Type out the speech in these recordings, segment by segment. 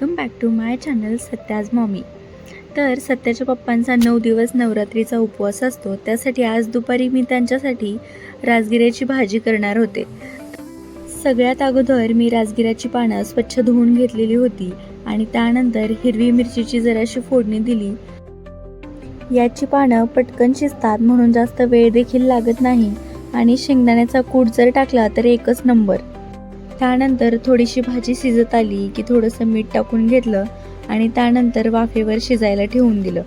Welcome back to my channel Satya's mommy तर सत्याच्या पप्पांचा नऊ दिवस नवरात्रीचा उपवास असतो त्यासाठी आज दुपारी मी त्यांच्यासाठी राजगिऱ्याची भाजी करणार होते. सगळ्यात अगोदर मी राजगिऱ्याची पानं स्वच्छ धुवून घेतलेली होती आणि त्यानंतर हिरवी मिरचीची जराशी फोडणी दिली. याची पानं पटकन शिजतात म्हणून जास्त वेळ देखील लागत नाही आणि शेंगदाण्याचा कूट जर टाकला तर एकच नंबर. त्यानंतर थोडीशी भाजी शिजत आली की थोडंसं मीठ टाकून घेतलं आणि त्यानंतर वाफेवर शिजायला ठेवून दिलं.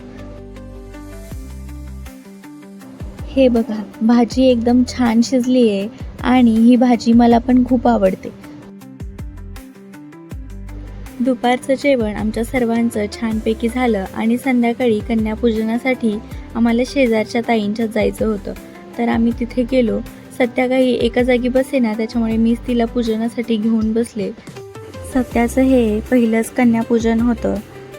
हे बघा भाजी एकदम छान शिजली आहे आणि ही भाजी मला पण खूप आवडते. दुपारचं जेवण आमच्या सर्वांचं छानपैकी झालं आणि संध्याकाळी कन्यापूजनासाठी आम्हाला शेजारच्या ताईंच्यात जायचं होतं. तर आम्ही तिथे गेलो. सत्या काही एका जागी बसे ना त्याच्यामुळे मीच तिला पूजनासाठी घेऊन बसले. सत्याचं हे पहिलंच कन्यापूजन होतं.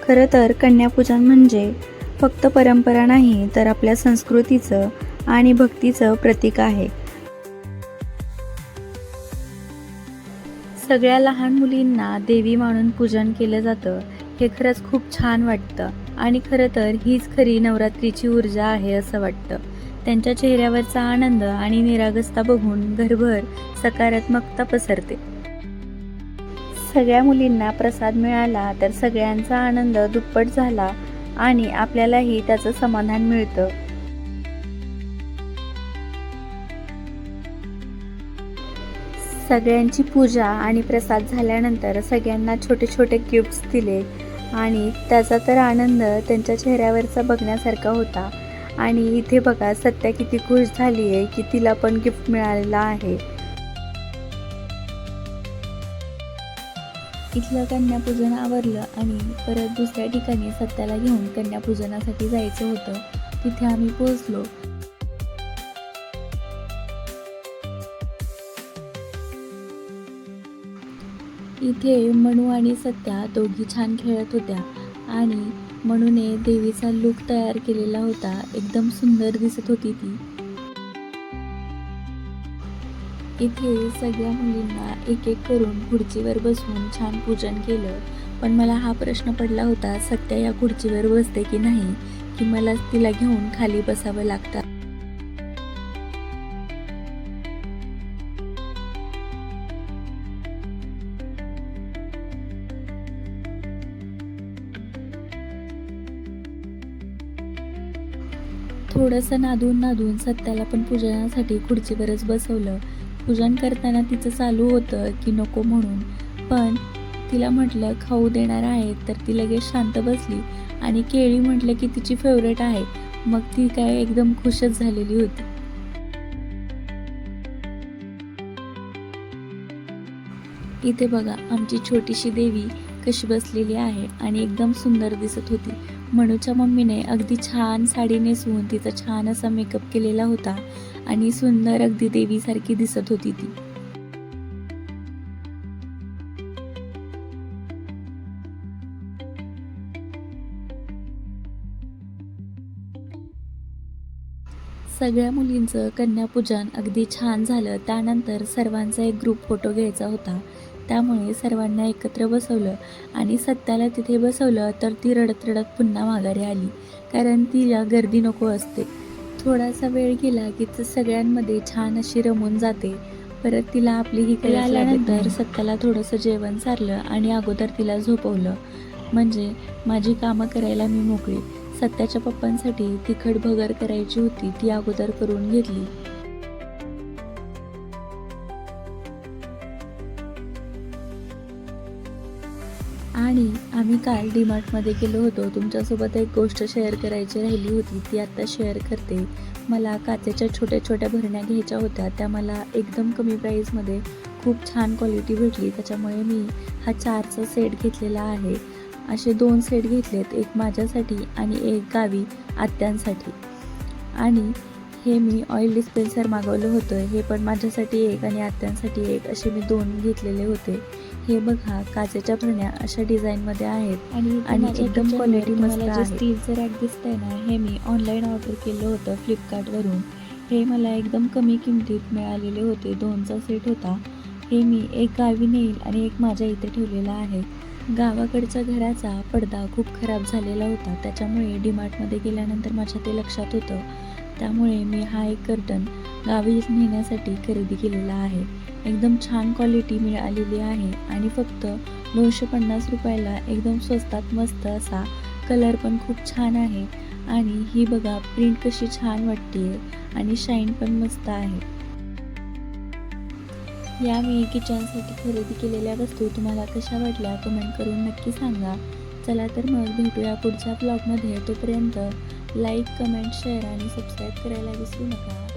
खरं तर कन्यापूजन म्हणजे फक्त परंपरा नाही तर आपल्या संस्कृतीचं आणि भक्तीचं प्रतीक आहे. सगळ्या लहान मुलींना देवी मानून पूजन केलं जातं. हे खरंच खूप छान वाटतं. आणि खरं तर हीच खरी नवरात्रीची ऊर्जा आहे असं वाटतं. त्यांच्या चेहऱ्यावरचा आनंद आणि निरागसता बघून घरभर सकारात्मकता पसरते सगळ्या मुलींना प्रसाद मिळाला तर सगळ्यांचा आनंद दुप्पट झाला आणि आपल्यालाही त्याचं समाधान मिळतं. सगळ्यांची पूजा आणि प्रसाद झाल्यानंतर सगळ्यांना छोटे छोटे गिफ्ट्स दिले आणि त्याचा तर आनंद त्यांच्या चेहऱ्यावरचा बघण्यासारखा होता. आणि इथे बघा सत्या किती खुश झाली आहे की तिला पण गिफ्ट मिळालेला आहे. इथलं कन्यापूजन आवरलं आणि परत दुसऱ्या ठिकाणी सत्याला घेऊन कन्यापूजनासाठी जायचं होतं. तिथे आम्ही पोहोचलो. इथे मनू आणि सत्या दोघी छान खेळत होत्या. आणि म्हणून देवीचा लूक तयार केलेला होता. एकदम सुंदर दिसत होती ती. इथे सगळ्या मुलींना एक एक करून खुर्चीवर बसवून छान पूजन केलं. पण मला हा प्रश्न पडला होता सत्या या खुर्चीवर बसते की नाही? की मला तिला घेऊन खाली बसावं लागतं? थोडंसं नादून नादून सत्याला पण पूजनासाठी खुर्चीवरच बसवलं. पूजन करताना तिचं चालू होतं की नको म्हणून. पण तिला म्हटलं खाऊ देणार आहे. तर ती लगेच शांत बसली आणि केळी म्हटलं की तिची फेवरेट आहे. मग ती काय एकदम खुशच झालेली होती. इथे बघा आमची छोटीशी देवी कशी बसलेली आहे आणि एकदम सुंदर दिसत होती. मनूच्या मम्मीने अगदी छान साडी नेसून तिचा छान असा मेकअप केलेला होता आणि सुंदर अगदी देवीसारखी दिसत होती ती. सगळ्या मुलींचं कन्यापूजन अगदी छान झालं. त्यानंतर सर्वांचा एक ग्रुप फोटो घ्यायचा होता. त्यामुळे सर्वांना एकत्र बसवलं आणि सत्याला तिथे बसवलं तर ती रडत रडत पुन्हा माघारी आली. कारण तिला गर्दी नको असते. थोडासा वेळ गेला की ती सगळ्यांमध्ये छान अशी रमून जाते. परत तिला आपली ही काही आल्यानंतर सत्याला थोडंसं जेवण सारलं आणि अगोदर तिला झोपवलं. म्हणजे माझी कामं करायला मी मोकळी. सत्याच्या पप्पांसाठी तिखट भगर करायची होती ती अगोदर करून घेतली. आणि आम्ही काल डीमार्टमध्ये गेलो होतो. तुमच्यासोबत एक गोष्ट शेअर करायची राहिली होती. ती आत्ता शेअर करते. मला काचेच्या छोट्या छोट्या भरण्या घ्यायच्या होत्या. त्या मला एकदम कमी प्राईसमध्ये खूप छान क्वालिटी भेटली. त्याच्यामुळे मी हा चारचा सेट घेतलेला आहे. असे दोन सेट घेतलेत. एक माझ्यासाठी आणि एक गावी आत्यांसाठी. आणि हे मी ऑइल डिस्पेन्सर मागवलं होतं. हे पण माझ्यासाठी एक आणि आत्यांसाठी एक असे मी दोन घेतलेले होते. हे बघा काचेच्या भरण्या अशा डिझाईनमध्ये आहेत आणि एकदम क्वालिटी मस्त आहे. स्टीलचं रॅक दिसतंय ना हे मी ऑनलाईन ऑर्डर केलं होतं फ्लिपकार्टवरून हे मला एकदम कमी किमतीत मिळालेले होते. दोनचा सेट होता. हे मी एक गावी नेईल आणि एक माझ्या इथे ठेवलेला आहे. गावाकडच्या घराचा पडदा खूप खराब झालेला होता. त्याच्यामुळे डीमार्टमध्ये गेल्यानंतर माझ्या ते लक्षात होतं. त्यामुळे मी हा एक कर्टन गावी नेण्यासाठी खरेदी केलेला आहे. एकदम छान क्वालिटी मिळालेली आहे आणि फक्त दोनशे पन्नास रुपयाला एकदम स्वस्तात मस्त असा कलर पण खूप छान आहे. आणि ही बघा प्रिंट कशी छान वाटते आणि शाईन पण मस्त आहे. या मी किचनसाठी खरेदी केलेल्या वस्तू तुम्हाला कशा वाटल्या कमेंट करून नक्की सांगा. चला तर मग भेटूया पुढच्या ब्लॉगमध्ये तोपर्यंत लाईक कमेंट शेअर आणि सबस्क्राईब करायला विसरू नका.